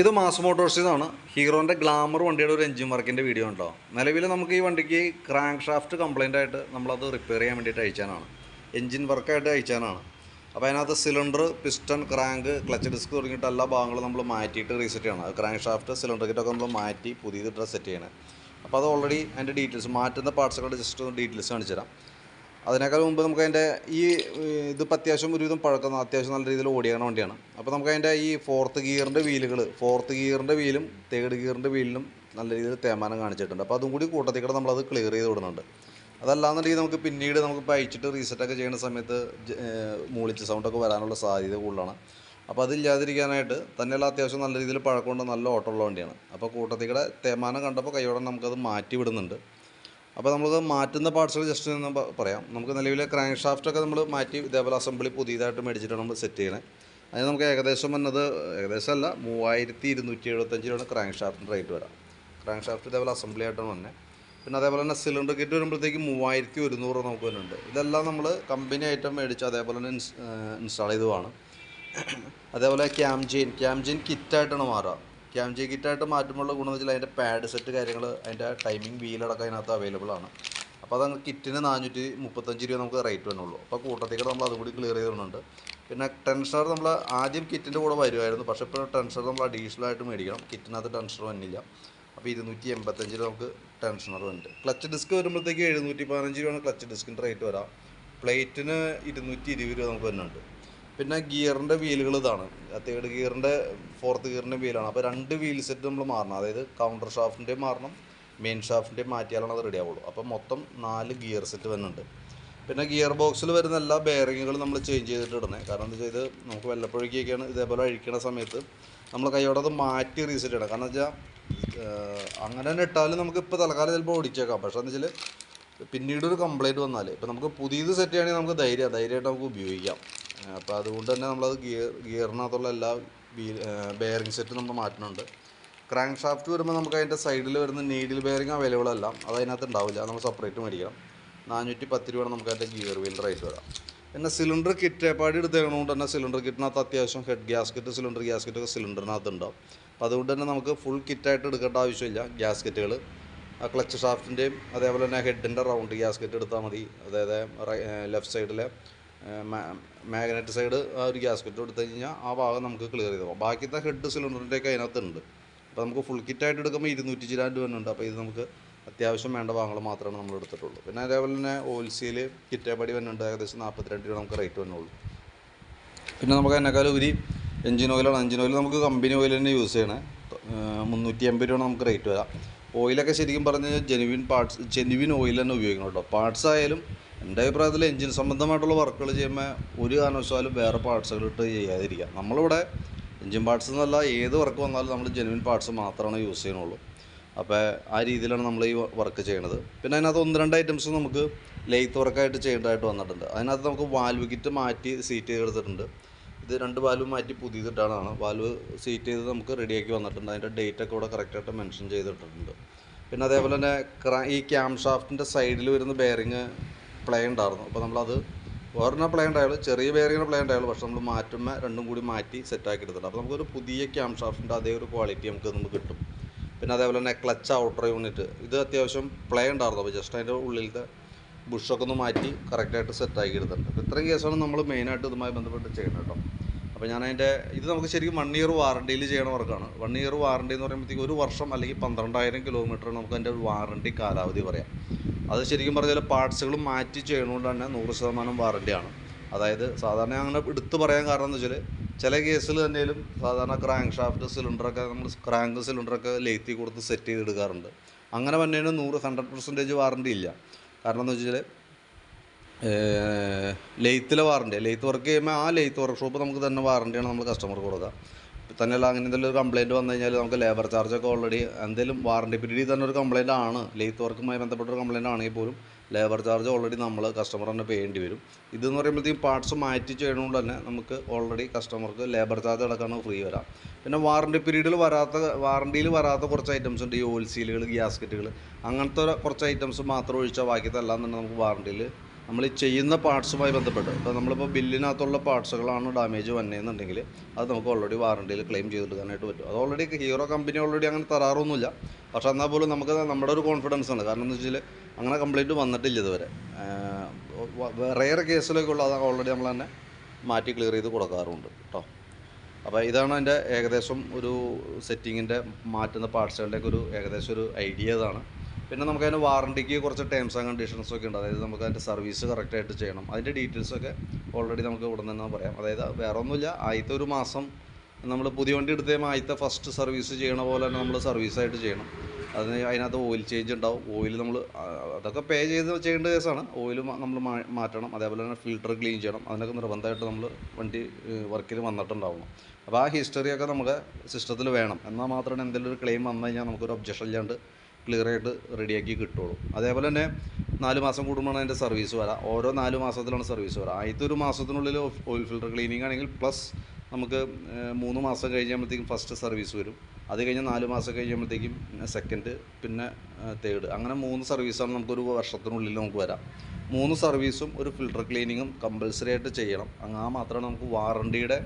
ഇത് മാസ് മോട്ടോഴ്സിൽ നിന്നാണ് ഹീറോന്റെ ഗ്ലാമർ വണ്ടിയുടെ ഒരു എഞ്ചിൻ വർക്കിന്റെ വീഡിയോ ഉണ്ടോ? നിലവിൽ നമുക്ക് ഈ വണ്ടിക്ക് ക്രാങ്ക് ഷാഫ്റ്റ് കംപ്ലൈന്റ് ആയിട്ട് നമ്മളത് റിപ്പയർ ചെയ്യാൻ വേണ്ടിയിട്ട് അയച്ചാനാണ്. എഞ്ചിൻ വർക്കായിട്ട് അയച്ചാനാണ്. അപ്പോൾ അതിനകത്ത് cylinder piston crank clutch disc തുടങ്ങിയിട്ട് എല്ലാ ഭാഗങ്ങളും നമ്മൾ മാറ്റിയിട്ട് റീസെറ്റ് ചെയ്യണം. ക്രാങ്ക് ഷാഫ്റ്റ് സിലിണ്ടർ കിറ്റൊക്കെ നമ്മൾ മാറ്റി പുതിയതിട്ട് സെറ്റ് ചെയ്യണം. അപ്പോൾ അത് ഓൾറെഡി അതിന്റെ ഡീറ്റെയിൽസ് മാറ്റുന്ന പാർട്സുകളുടെ ജസ്റ്റ് ഡീറ്റെയിൽസ് കാണിച്ചു തരാം അതിനേക്കാൾ മുമ്പ് നമുക്ക് അതിന്റെ ഈ ഇതിപ്പോൾ അത്യാവശ്യം ഒരുവിധം പഴക്കുന്ന അത്യാവശ്യം നല്ല രീതിയിൽ ഓടിയാണ് വണ്ടിയാണ്. അപ്പോൾ നമുക്ക് അതിന്റെ ഈ ഫോർത്ത് ഗിയറിന്റെ വീലുകൾ ഫോർത്ത് ഗിയറിന്റെ വീലും തേർഡ് ഗിയറിന്റെ വീലിലും നല്ല രീതിയിൽ തേമാനം കാണിച്ചിട്ടുണ്ട്. അപ്പോൾ അതും കൂടി കൂട്ടത്തിൽ കൂടെ നമ്മളത് ക്ലിയർ ചെയ്ത് വിടുന്നുണ്ട്. അതല്ലാന്നുണ്ടെങ്കിൽ നമുക്ക് പിന്നീട് നമുക്ക് ഇപ്പോൾ അയച്ചിട്ട് റീസെറ്റൊക്കെ ചെയ്യുന്ന സമയത്ത് മൂളിച്ച് സൗണ്ടൊക്കെ വരാനുള്ള സാധ്യത കൂടുതലാണ്. അപ്പോൾ അതില്ലാതിരിക്കാനായിട്ട് തന്നെയല്ല അത്യാവശ്യം നല്ല രീതിയിൽ പഴക്കമുണ്ട് നല്ല ഓട്ടമുള്ള വണ്ടിയാണ്. അപ്പോൾ കൂട്ടത്തിൽ കൂടെ തേമാനം കണ്ടപ്പോൾ കൈയോടെ നമുക്കത് മാറ്റി വിടുന്നുണ്ട്. അപ്പോൾ നമുക്ക് മാറ്റുന്ന പാർട്സുകൾ ജസ്റ്റ് ഒന്ന് പറയാം. നമുക്ക് നിലവിലെ ക്രാങ്ക് ഷാഫ്റ്റൊക്കെ നമ്മൾ മാറ്റി ഇതേപോലെ അസംബ്ലി പുതിയതായിട്ട് മേടിച്ചിട്ടാണ് നമ്മൾ സെറ്റ് ചെയ്യണത് അതിന് നമുക്ക് ഏകദേശം വന്നത് ഏകദേശം അല്ല മൂവായിരത്തി ഇരുന്നൂറ്റി എഴുപത്തഞ്ച് രൂപയാണ് ക്രാങ്ക് ഷാഫ്റ്റിന്റെ റേറ്റ് വരാം. ക്രാങ്ക് ഷാഫ്റ്റ് ഇതേപോലെ അസംബ്ലി ആയിട്ടാണ് വന്നത് പിന്നെ അതേപോലെ തന്നെ സിലിണ്ടർ കിറ്റ് വരുമ്പോഴത്തേക്ക് മൂവായിരത്തി ഒരുന്നൂറ് നമുക്ക് വരുന്നുണ്ട്. ഇതെല്ലാം നമ്മൾ കമ്പനി ഐറ്റം മേടിച്ച് അതേപോലെ തന്നെ ഇൻസ് ഇൻസ്റ്റാൾ ചെയ്തതാണ്. അതേപോലെ ക്യാംജെയിൻ ക്യാംജെയിൻ കിറ്റായിട്ടാണ് മാറുക. ക്യാംജെയിൻ കിറ്റായിട്ട് മാറ്റുമ്പോഴുള്ള ഗുണമെന്ന് വെച്ചാൽ അതിന്റെ പാഡ് സെറ്റ് കാര്യങ്ങൾ അതിന്റെ ടൈമിംഗ് വീലടക്കം അതിനകത്ത് അവൈലബിൾ ആണ്. അപ്പോൾ അതങ്ങ് കിറ്റിന് നാനൂറ്റി മുപ്പത്തഞ്ച് രൂപ നമുക്ക് റേറ്റ് വന്നുള്ളൂ. അപ്പോൾ കൂട്ടത്തേക്ക് നമ്മൾ അതുകൂടി ക്ലിയർ ചെയ്തിട്ടുണ്ട് പിന്നെ ടെൻഷർ നമ്മൾ ആദ്യം കിറ്റിന്റെ കൂടെ വരുമായിരുന്നു. പക്ഷേ ഇപ്പോൾ ടെൻഷർ നമ്മൾ അഡീഷണൽ ആയിട്ട് മേടിക്കണം. കിറ്റിനകത്ത് ടെൻഷർ വന്നില്ല. അപ്പോൾ ഇരുന്നൂറ്റി എൺപത്തഞ്ച് രൂപ നമുക്ക് ടെൻഷനർ വന്നിട്ട്. ക്ലച്ച് ഡിസ്ക് വരുമ്പോഴത്തേക്ക് എഴുന്നൂറ്റി പതിനഞ്ച് രൂപയാണ് ക്ലച്ച് ഡിസ്കിന്റെ റേറ്റ് വരാം. പ്ലേറ്റിന് ഇരുന്നൂറ്റി ഇരുപത് രൂപ നമുക്ക് വരുന്നുണ്ട്. പിന്നെ ഗിയറിന്റെ വീലുകൾ ഇതാണ്. തേർഡ് ഗിയറിന്റെ ഫോർത്ത് ഗിയറിന്റെ വീലാണ്. അപ്പോൾ രണ്ട് വീൽ സെറ്റ് നമ്മൾ മാറണം. അതായത് കൗണ്ടർ ഷാഫ്റ്റിന്റെയും മാറണം മെയിൻ ഷാഫ്റ്റിന്റെയും മാറ്റിയാലാണ് അത് റെഡി ആവുള്ളൂ. അപ്പോൾ മൊത്തം നാല് ഗിയർ സെറ്റ് വരുന്നുണ്ട്. പിന്നെ ഗിയർ ബോക്സിൽ വരുന്ന എല്ലാ ബെയറിങ്ങുകളും നമ്മൾ ചേഞ്ച് ചെയ്തിട്ട് ഇടണേ കാരണം എന്താ ചെയ്ത് നമുക്ക് വല്ലപ്പോഴേക്കൊക്കെയാണ് ഇതേപോലെ അഴിക്കണ സമയത്ത് നമ്മൾ കൈയോടെ അത് മാറ്റി റീസെറ്റ് ചെയ്യണം കാരണം വെച്ചാൽ അങ്ങനെ തന്നെ ഇട്ടാലും നമുക്ക് ഇപ്പോൾ തൽക്കാലം ചിലപ്പോൾ ഓടിച്ചേക്കാം. പക്ഷേ എന്ന് വെച്ചാൽ പിന്നീട് ഒരു വന്നാൽ ഇപ്പോൾ നമുക്ക് പുതിയത് സെറ്റ് ചെയ്യുകയാണെങ്കിൽ നമുക്ക് ധൈര്യം. ധൈര്യമായിട്ട് നമുക്ക് ഉപയോഗിക്കാം. അപ്പോൾ അതുകൊണ്ട് തന്നെ നമ്മളത് ഗിയർ ഗിയറിനകത്തുള്ള എല്ലാ ബെയറിംഗ് സെറ്റും നമ്മൾ മാറ്റുന്നുണ്ട്. ക്രാങ്ക് ഷാഫ്റ്റ് വരുമ്പോൾ നമുക്ക് അതിന്റെ സൈഡിൽ വരുന്ന നീഡിൽ ബെയറിംഗ് അവൈലബിൾ അല്ല. അത് അതിനകത്ത് ഉണ്ടാവില്ല. നമ്മൾ സെപ്പറേറ്റ് മേടിക്കണം. നാനൂറ്റി പത്ത് രൂപയാണ് നമുക്ക് അതിന്റെ ഗിയർ വീൽ റേറ്റ് വരാം. പിന്നെ സിലിണ്ടർ കിറ്റ് പാടി എടുത്തേക്കണോണ്ട് തന്നെ സിലിണ്ടർ കിറ്റിനകത്ത് അത്യാവശ്യം ഹെഡ് ഗ്യാസ്കറ്റ് സിലിണ്ടർ ഗ്യാസ്കറ്റ് ഒക്കെ സിലിണ്ടറിനകത്ത് ഉണ്ടാവും. അപ്പോൾ അതുകൊണ്ട് തന്നെ നമുക്ക് ഫുൾ കിറ്റായിട്ട് എടുക്കേണ്ട ആവശ്യമില്ല ഗ്യാസ്കറ്റുകൾ ആ ക്ലച്ച് ഷാഫ്റ്റിന്റെയും അതേപോലെ തന്നെ ഹെഡിന്റെ റൗണ്ട് ഗ്യാസ്കറ്റ് എടുത്താൽ മതി. അതായത് ലെഫ്റ്റ് സൈഡിലെ മാഗ്നറ്റ് സൈഡ് ആ ഒരു ഗ്യാസ്കറ്റ് എടുത്തു കഴിഞ്ഞാൽ ആ ഭാഗം നമുക്ക് ക്ലിയർ ചെയ്ത് പോകാം ബാക്കിയത്തെ ഹെഡ് സിലിണ്ടറിന്റെയൊക്കെ അതിനകത്തുണ്ട്. അപ്പോൾ നമുക്ക് ഫുൾ കിറ്റായിട്ട് എടുക്കുമ്പോൾ ഇരുന്നൂറ്റി ചിരാൻ രൂപ ഉണ്ട് അപ്പോൾ ഇത് നമുക്ക് അത്യാവശ്യം വേണ്ട ഭാഗങ്ങൾ മാത്രമാണ് നമ്മൾ എടുത്തിട്ടുള്ളൂ. പിന്നെ അതേപോലെ തന്നെ ഓയിൽസിയിൽ കിറ്റേപ്പടി ഉണ്ട് ഏകദേശം നാൽപ്പത്തിരണ്ട് രൂപ നമുക്ക് റേറ്റ് വന്നുള്ളൂ. പിന്നെ നമുക്ക് അതിനേക്കാൾ ഒരു എഞ്ചിൻ ഓയിലാണ് എഞ്ചിൻ ഓയിൽ നമുക്ക് കമ്പനി ഓയിൽ തന്നെ യൂസ് ചെയ്യണേ. മുന്നൂറ്റി എൺപത് രൂപ നമുക്ക് റേറ്റ് വരാം. ഓയിലൊക്കെ ശരിക്കും പറഞ്ഞു കഴിഞ്ഞാൽ ജെനുവിൻ പാർട്സ് ജെനുവിൻ ഓയിൽ തന്നെ ഉപയോഗിക്കണം കേട്ടോ. പാർട്സ് ആയാലും എന്റെ അഭിപ്രായത്തിൽ എൻജിൻ സംബന്ധമായിട്ടുള്ള വർക്കുകൾ ചെയ്യുമ്പോൾ ഒരു കാരണവശാലും വേറെ പാർട്സുകൾ ഇട്ട് ചെയ്യാതിരിക്കുക. നമ്മളിവിടെ എഞ്ചിൻ പാർട്സ് എന്നല്ല ഏത് വർക്ക് വന്നാലും നമ്മൾ ജെനുവിൻ പാർട്സ് മാത്രമാണ് യൂസ് ചെയ്യണുള്ളൂ അപ്പോൾ ആ രീതിയിലാണ് നമ്മൾ ഈ വർക്ക് ചെയ്യണത്. പിന്നെ അതിനകത്ത് ഒന്ന് രണ്ട് ഐറ്റംസ് നമുക്ക് ലെയ്ത്ത് വർക്കായിട്ട് ചെയ്യേണ്ടതായിട്ട് വന്നിട്ടുണ്ട്. അതിനകത്ത് നമുക്ക് വാൽവ് കിറ്റ് മാറ്റി സീറ്റ് ചെയ്തെടുത്തിട്ടുണ്ട്. ഇത് രണ്ട് വാൽവ് മാറ്റി പുതിയതിട്ടാണ്. വാൽവ് സീറ്റ് ചെയ്ത് നമുക്ക് റെഡിയാക്കി വന്നിട്ടുണ്ട്. അതിന്റെ ഡേറ്റ് ഒക്കെ ഇവിടെ കറക്റ്റായിട്ട് മെൻഷൻ ചെയ്തിട്ടുണ്ട്. പിന്നെ അതേപോലെ തന്നെ ഈ ക്യാം ഷാഫ്റ്റിന്റെ സൈഡിൽ വരുന്ന ബെയറിങ് പ്ലേ ഉണ്ടായിരുന്നു. അപ്പോൾ നമ്മളത് ഒരെണ്ണം പ്ലേ ആയാലും ചെറിയ വേറിയുടെ പ്ലേ ആയാലും പക്ഷെ നമ്മൾ മാറ്റുമ്പോൾ രണ്ടും കൂടി മാറ്റി സെറ്റാക്കി എടുത്തിട്ടുണ്ട്. അപ്പോൾ നമുക്കൊരു പുതിയ ക്യാം ഷാഫ്റ്റിന്റെ അതേ ഒരു ക്വാളിറ്റി നമുക്ക് നമുക്ക് കിട്ടും. പിന്നെ അതേപോലെ തന്നെ ക്ലച്ച് ഔട്ടർ യൂണിറ്റ് ഇത് അത്യാവശ്യം പ്ലേ ഉണ്ടായിരുന്നു. അപ്പോൾ ജസ്റ്റ് അതിന്റെ ഉള്ളിലത്തെ ബുഷൊക്കെ ഒന്ന് മാറ്റി കറക്റ്റായിട്ട് സെറ്റാക്കി എടുത്തിട്ടുണ്ട്. അപ്പോൾ ഇത്രയും കേസാണ് നമ്മൾ മെയിനായിട്ട് ഇതുമായി ബന്ധപ്പെട്ട് ചെയ്യുന്നത് കേട്ടോ. അപ്പോൾ ഞാൻ അതിന്റെ ഇത് നമുക്ക് ശരിക്കും വൺ ഇയർ വാറണ്ടിയിൽ ചെയ്യണ വർക്കാണ്. വൺ ഇയർ വാറണ്ടി എന്ന് പറയുമ്പോഴത്തേക്ക് ഒരു വർഷം അല്ലെങ്കിൽ പന്ത്രണ്ടായിരം കിലോമീറ്റർ നമുക്ക് അതിന്റെ വാറണ്ടി കാലാവധി പറയാം. അത് ശരിക്കും പറഞ്ഞാൽ പാർട്സുകൾ മാറ്റി ചെയ്യണതുകൊണ്ട് തന്നെ നൂറ് ശതമാനം വാറണ്ടിയാണ് അതായത് സാധാരണ അങ്ങനെ എടുത്തു പറയാൻ കാരണം എന്ന് വെച്ചാൽ ചില കേസിൽ തന്നെയും സാധാരണ ക്രാങ്ക് ഷാഫ്റ്റ് സിലിണ്ടറൊക്കെ നമ്മൾ ക്രാങ്ക് സിലിണ്ടറൊക്കെ ലേത്തി കൊടുത്ത് സെറ്റ് ചെയ്തെടുക്കാറുണ്ട് അങ്ങനെ വന്നതിന് നൂറ് ഹൺഡ്രഡ് പെർസെന്റേജ് വാറണ്ടി ഇല്ല. കാരണം എന്ന് വെച്ചാൽ ലെയ്ത്തിലെ വാറണ്ടി ലെയ്ത്ത് വർക്ക് ചെയ്യുമ്പോൾ ആ ലെയ്ത്ത് വർക്ക്ഷോപ്പ് നമുക്ക് തന്നെ വാറണ്ടിയാണ് നമ്മൾ കസ്റ്റമർക്ക് കൊടുക്കുക തന്നെയല്ല അങ്ങനെ എന്തെങ്കിലും ഒരു കംപ്ലയിന്റ് വന്നു കഴിഞ്ഞാൽ നമുക്ക് ലേബർ ചാർജൊക്കെ ഓൾറെഡി എന്തെങ്കിലും വാറണ്ടി പീരീഡിൽ തന്നെ ഒരു കംപ്ലയിന്റ് ആണ്. ലെയ്ത്ത് വർക്കുമായി ബന്ധപ്പെട്ട ഒരു കംപ്ലയിന്റ് ആണെങ്കിൽ പോലും ലേബർ ചാർജ് ഓൾറെഡി നമ്മൾ കസ്റ്റമർ തന്നെ പേ ചെയ്യേണ്ടി വരും. ഇതെന്ന് പറയുമ്പോഴത്തേക്കും പാർട്സ് മാറ്റി ചെയ്യണതുകൊണ്ട് തന്നെ നമുക്ക് ഓൾറെഡി കസ്റ്റമർക്ക് ലേബർ ചാർജ് അടക്കാണ് ഫ്രീ വരാം. പിന്നെ വാറണ്ടി പീരീഡിൽ വരാത്ത വാറണ്ടിയിൽ വരാത്ത കുറച്ച് ഐറ്റംസ് ഉണ്ട്. ഈ ഓയിൽ സീലുകൾ ഗ്യാസ്കറ്റുകൾ അങ്ങനത്തെ കുറച്ച് ഐറ്റംസ് മാത്രം ഒഴിച്ചാൽ ബാക്കിയതെല്ലാം തന്നെ നമുക്ക് വാറണ്ടിയിൽ നമ്മൾ ചെയ്യുന്ന പാർട്സുമായി ബന്ധപ്പെട്ട്. ഇപ്പോൾ നമ്മളിപ്പോൾ ബില്ലിനകത്തുള്ള പാർട്സുകളാണ് ഡാമേജ് വന്നതെന്നുണ്ടെങ്കിൽ അത് നമുക്ക് ഓൾറെഡി വാറണ്ടിയിൽ ക്ലെയിം ചെയ്തെടുക്കാനായിട്ട് പറ്റും. അത് ഓൾറെഡി ഹീറോ കമ്പനി ഓൾറെഡി അങ്ങനെ തരാറൊന്നുമില്ല. പക്ഷെ എന്നാൽ പോലും നമുക്ക് നമ്മുടെ ഒരു കോൺഫിഡൻസ് ആണ്. കാരണം എന്താ വെച്ചാൽ അങ്ങനെ കംപ്ലൈന്റ് വന്നിട്ടില്ല ഇതുവരെ. റെയർ കേസിലേക്കുള്ള അത് ഓൾറെഡി നമ്മൾ തന്നെ മാറ്റി ക്ലിയർ ചെയ്ത് കൊടുക്കാറുണ്ട് കേട്ടോ. അപ്പോൾ ഇതാണ് എന്റെ ഏകദേശം ഒരു സെറ്റിങ്ങിന്റെ മാറ്റുന്ന പാർട്സുകളുടെയൊക്കെ ഒരു ഏകദേശം ഒരു ഐഡിയ ഇതാണ്. പിന്നെ നമുക്ക് അതിന് വാറണ്ടിക്ക് കുറച്ച് ടേംസ് ആൻഡ് കണ്ടീഷൻസ് ഒക്കെ ഉണ്ട്. അതായത് നമുക്ക് അതിന്റെ സർവീസ് കറക്റ്റായിട്ട് ചെയ്യണം. അതിന്റെ ഡീറ്റെയിൽസൊക്കെ ഓൾറെഡി നമുക്ക് ഇവിടെ നിന്ന് പറയാം. അതായത് വേറെ ഒന്നുമില്ല. ആദ്യത്തെ ഒരു മാസം നമ്മൾ പുതിയ വണ്ടി എടുത്തേ ആദ്യത്തെ ഫസ്റ്റ് സർവീസ് ചെയ്യണ പോലെ തന്നെ നമ്മൾ സർവീസായിട്ട് ചെയ്യണം. അതിന് അതിനകത്ത് ഓയിൽ ചേഞ്ച് ഉണ്ടാവും. ഓയിൽ നമ്മൾ അതൊക്കെ പേ ചെയ്ത് ചെയ്യേണ്ട കേസാണ്. ഓയിൽ നമ്മൾ മാറ്റണം. അതേപോലെ തന്നെ ഫിൽട്ടർ ക്ലീൻ ചെയ്യണം. അതിനൊക്കെ നിർബന്ധമായിട്ട് നമ്മൾ വണ്ടി വർക്കിൽ വന്നിട്ടുണ്ടാവണം. അപ്പോൾ ആ ഹിസ്റ്ററിയൊക്കെ നമുക്ക് സിസ്റ്റത്തിൽ വേണം. എന്നാൽ മാത്രമാണ് എന്തെങ്കിലും ഒരു ക്ലെയിം വന്നു കഴിഞ്ഞാൽ നമുക്കൊരു ഒബ്ജക്ഷൻ ഇല്ലാണ്ട് ക്ലിയർ ആയിട്ട് റെഡിയാക്കി കിട്ടുള്ളൂ. അതേപോലെ തന്നെ നാല് മാസം കൂടുമ്പോഴാണ് അതിന്റെ സർവീസ് വരാം. ഓരോ നാല് മാസത്തിലാണ് സർവീസ് വരാം. ആദ്യത്തെ ഒരു മാസത്തിനുള്ളിൽ ഓയിൽ ഫിൽറ്റർ ക്ലീനിങ് ആണെങ്കിൽ പ്ലസ് നമുക്ക് മൂന്ന് മാസം കഴിയുമ്പോഴത്തേക്കും ഫസ്റ്റ് സർവീസ് വരും. അത് കഴിഞ്ഞ് നാല് മാസം കഴിയുമ്പോഴത്തേക്കും സെക്കൻഡ് പിന്നെ തേർഡ് അങ്ങനെ മൂന്ന് സർവീസാണ് നമുക്കൊരു വർഷത്തിനുള്ളിൽ നമുക്ക് വരാം. മൂന്ന് സർവീസും ഒരു ഫിൽട്ടർ ക്ലീനിങ്ങും കമ്പൽസറി ആയിട്ട് ചെയ്യണം. അങ്ങനെ മാത്രമേ നമുക്ക് വാറണ്ടിയുടെ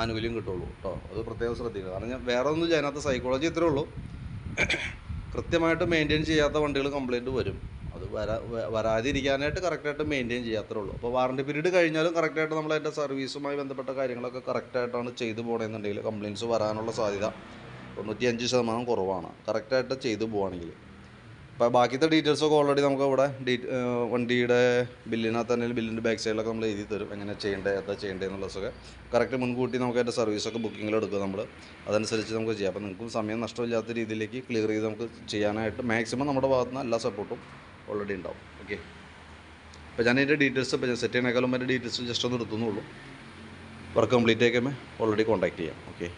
ആനുകൂല്യം കിട്ടുള്ളൂ. കേട്ടോ അത് പ്രത്യേകം ശ്രദ്ധിക്കുക കാരണം ഞാൻ വേറെ ഒന്നും അതിനകത്ത് സൈക്കോളജി ഇത്രേ ഉള്ളൂ. കൃത്യമായിട്ട് മെയിന്റെയിൻ ചെയ്യാത്ത വണ്ടികൾ കംപ്ലൈന്റ് വരും. അത് വരാ വരാതിരിക്കാനായിട്ട് കറക്റ്റായിട്ട് മെയിന്റെയിൻ ചെയ്യാത്തേ ഉള്ളൂ. അപ്പോൾ വാറണ്ടി പീരീഡ് കഴിഞ്ഞാലും കറക്റ്റായിട്ട് നമ്മൾ അതിന്റെ സർവീസുമായി ബന്ധപ്പെട്ട കാര്യങ്ങളൊക്കെ കറക്റ്റായിട്ടാണ് ചെയ്തു പോകണമെന്നുണ്ടെങ്കിൽ കംപ്ലയിന്റ്സ് വരാനുള്ള സാധ്യത തൊണ്ണൂറ്റിയഞ്ച് ശതമാനം കുറവാണ്. കറക്റ്റായിട്ട് ചെയ്തു പോവുകയാണെങ്കിൽ അപ്പോൾ ബാക്കിയത്തെ ഡീറ്റെയിൽസ് ഒക്കെ ഓൾറെഡി നമുക്ക് അവിടെ ഡീ വണ്ടിയുടെ ബില്ലിനകത്ത് തന്നെ ബില്ലിന്റെ ബാക്ക് സൈഡിലൊക്കെ നമ്മൾ എഴുതി തരും. എങ്ങനെ ചെയ്യേണ്ടത് എന്താ ചെയ്യേണ്ടത് എന്നുള്ളതൊക്കെ കറക്റ്റ് മുൻകൂട്ടി നമുക്ക് അതിന്റെ സർവീസൊക്കെ ബുക്കിങ്ങിൽ എടുക്കുക നമ്മൾ അതനുസരിച്ച് നമുക്ക് ചെയ്യാം. അപ്പോൾ നിങ്ങൾക്കും സമയം നഷ്ടമില്ലാത്ത രീതിയിലേക്ക് ക്ലിയർ ചെയ്ത് നമുക്ക് ചെയ്യാനായിട്ട് മാക്സിമം നമ്മുടെ ഭാഗത്ത് നിന്ന് എല്ലാ സപ്പോർട്ടും ഓൾറെഡി ഉണ്ടാവും. ഓക്കെ അപ്പോൾ ഞാൻ എന്റെ ഡീറ്റെയിൽസ് ഇപ്പോൾ ഞാൻ സെറ്റ് ചെയ്യണേക്കാളും എന്റെ ഡീറ്റെയിൽസ് ജസ്റ്റ് ഒന്ന് എടുത്തുന്നുള്ളൂ വർക്ക് കംപ്ലീറ്റ് ആക്കുമ്പോൾ ഓൾറെഡി കോൺടാക്ട് ചെയ്യാം. ഓക്കെ